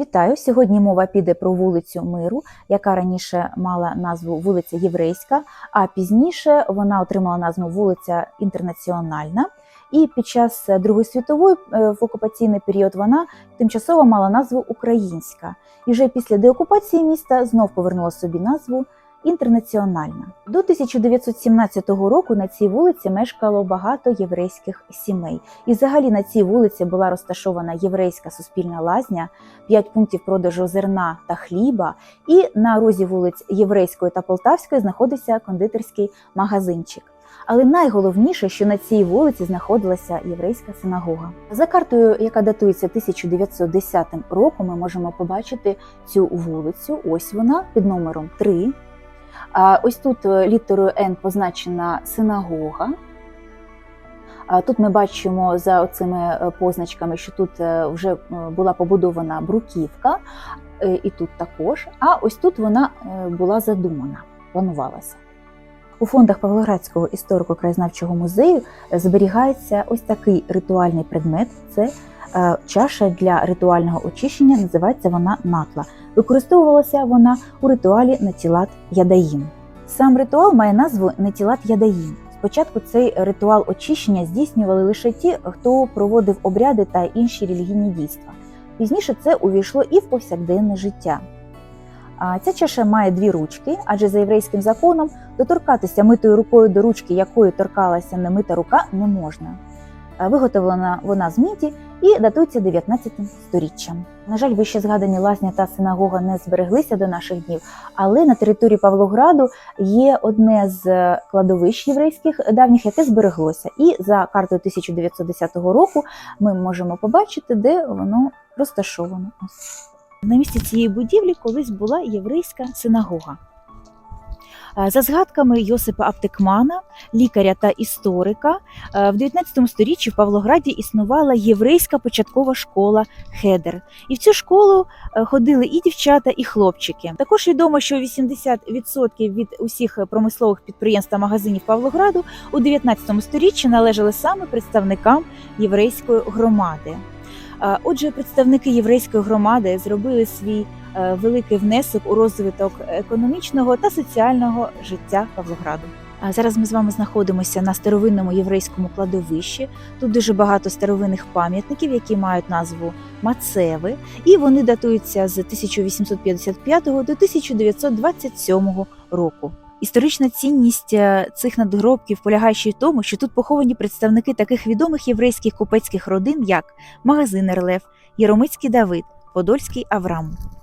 Вітаю! Сьогодні мова піде про вулицю Миру, яка раніше мала назву вулиця Єврейська, а пізніше вона отримала назву вулиця Інтернаціональна. І під час Другої світової е, в окупаційний період вона тимчасово мала назву Українська. І вже після деокупації міста знов повернула собі назву Інтернаціональна. До 1917 року на цій вулиці мешкало багато єврейських сімей. І взагалі на цій вулиці була розташована єврейська суспільна лазня, 5 пунктів продажу зерна та хліба. І на розі вулиць Єврейської та Полтавської знаходився кондитерський магазинчик. Але найголовніше, що на цій вулиці знаходилася єврейська синагога. За картою, яка датується 1910 роком, ми можемо побачити цю вулицю. Ось вона під номером 3. Ось тут е, літерою Н позначена синагога. Тут ми бачимо за цими е, позначками, що тут е, вже була побудована бруківка, і тут також. А ось тут вона була задумана, планувалася. У фондах Павлоградського історико-краєзнавчого музею зберігається ось такий ритуальний предмет. Це чаша для ритуального очищення, називається вона натла. Використовувалася вона у ритуалі Натілат Ядаїм. Сам ритуал має назву Натілат Ядаїм. Спочатку цей ритуал очищення здійснювали лише ті, хто проводив обряди та інші релігійні дійства. Пізніше це увійшло і в повсякденне життя. А Ця чаша має дві ручки, адже за єврейським законом доторкатися митою рукою до ручки, якою торкалася немита рука, не можна. А Виготовлена вона з міді і датується 19 сторіччям. На жаль, вище згадані лазня та синагога не збереглися до наших днів, але на території Павлограду є одне з кладовищ єврейських давніх, яке збереглося. І за картою 1910 року ми можемо побачити, де воно розташовано. На місці цієї будівлі колись була єврейська синагога. Е, За згадками Йосипа Аптекмана, лікаря та історика, е, в 19 сторіччі в Павлограді існувала єврейська початкова школа Хедер. І в цю школу е, ходили і дівчата, і хлопчики. Також відомо, що 80% від усіх промислових підприємств та магазинів Павлограду у 19 сторіччі належали саме представникам єврейської громади. Е, Отже, представники єврейської громади зробили свій е, великий внесок у розвиток економічного та соціального життя Павлограду. А зараз ми з вами знаходимося на старовинному єврейському кладовищі. Тут дуже багато старовинних пам'ятників, які мають назву Мацеви, і вони датуються з 1855 до 1927 року. Історична цінність е, цих надгробків полягає ще й в тому, що тут поховані представники таких відомих єврейських купецьких родин, як Магазинер Лев, Єромицький Давид, Подольський Авраам.